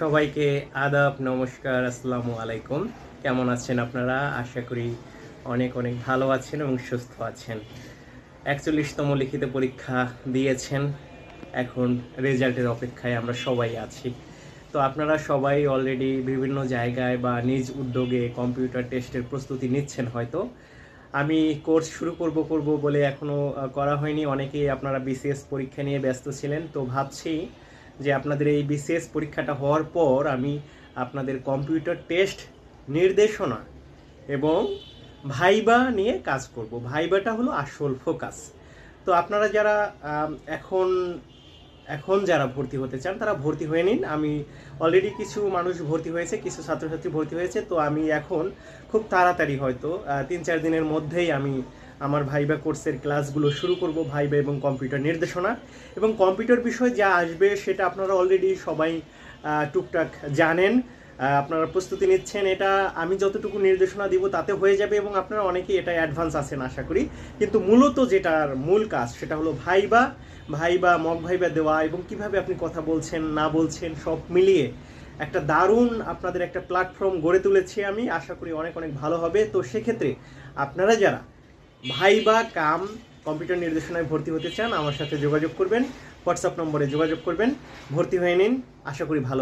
সবাইকে আদাব, নমস্কার, আসসালামু আলাইকুম। কেমন আছেন আপনারা? আশা করি অনেক অনেক ভালো আছেন এবং সুস্থ আছেন। একচল্লিশতম লিখিত পরীক্ষা দিয়েছেন। এখন রেজাল্টের অপেক্ষায় আমরা সবাই আছি। তো আপনারা সবাই অলরেডি বিভিন্ন জায়গায় বা নিজ উদ্যোগে কম্পিউটার টেস্টের প্রস্তুতি নিচ্ছেন হয়তো। আমি কোর্স শুরু করব করব বলে এখনও করা হয়নি। অনেকেই আপনারা বিসিএস পরীক্ষা নিয়ে ব্যস্ত ছিলেন, তো ভাবছি যে আপনাদের এই বিসিএস পরীক্ষাটা হওয়ার পর আমি আপনাদের কম্পিউটার টেস্ট নির্দেশনা এবং ভাইবা নিয়ে কাজ করব। ভাইবাটা হলো আসল ফোকাস তো আপনারা যারা এখন এখন যারা ভর্তি হতে চান, তারা ভর্তি হয়ে নিন। আমি অলরেডি কিছু মানুষ ভর্তি হয়েছে, কিছু ছাত্রছাত্রী ভর্তি হয়েছে, তো আমি এখন খুব তাড়াতাড়ি হয়তো তিন চার দিনের মধ্যেই আমি আমার ভাইবা কোর্সের ক্লাসগুলো শুরু করব, ভাইবা এবং কম্পিউটার নির্দেশনা। এবং কম্পিউটার বিষয় যা আসবে, সেটা আপনারা অলরেডি সবাই টুকটাক জানেন। আপনারা প্রস্তুতি নিচ্ছেন, এটা আমি যতটুকু নির্দেশনা দিব তাতে হয়ে যাবে এবং আপনারা অনেকেই এটা অ্যাডভান্স আছেন, আশা করি। কিন্তু মূলত যেটার মূল কাজ, সেটা হলো ভাইবা ভাইবা, মগ ভাইবা দেওয়া এবং কীভাবে আপনি কথা বলছেন, না বলছেন, সব মিলিয়ে একটা দারুণ আপনাদের একটা প্ল্যাটফর্ম গড়ে তুলেছি আমি। আশা করি অনেক অনেক ভালো হবে। তো সেক্ষেত্রে আপনারা যারা ভাইবা, কাম কম্পিউটার নির্দেশনায় ভর্তি হতে চান, আমার সাথে যোগাযোগ করবেন। হোয়াটসঅ্যাপ নম্বরে যোগাযোগ করবেন। ভর্তি হয়ে নিন। আশা করি ভালো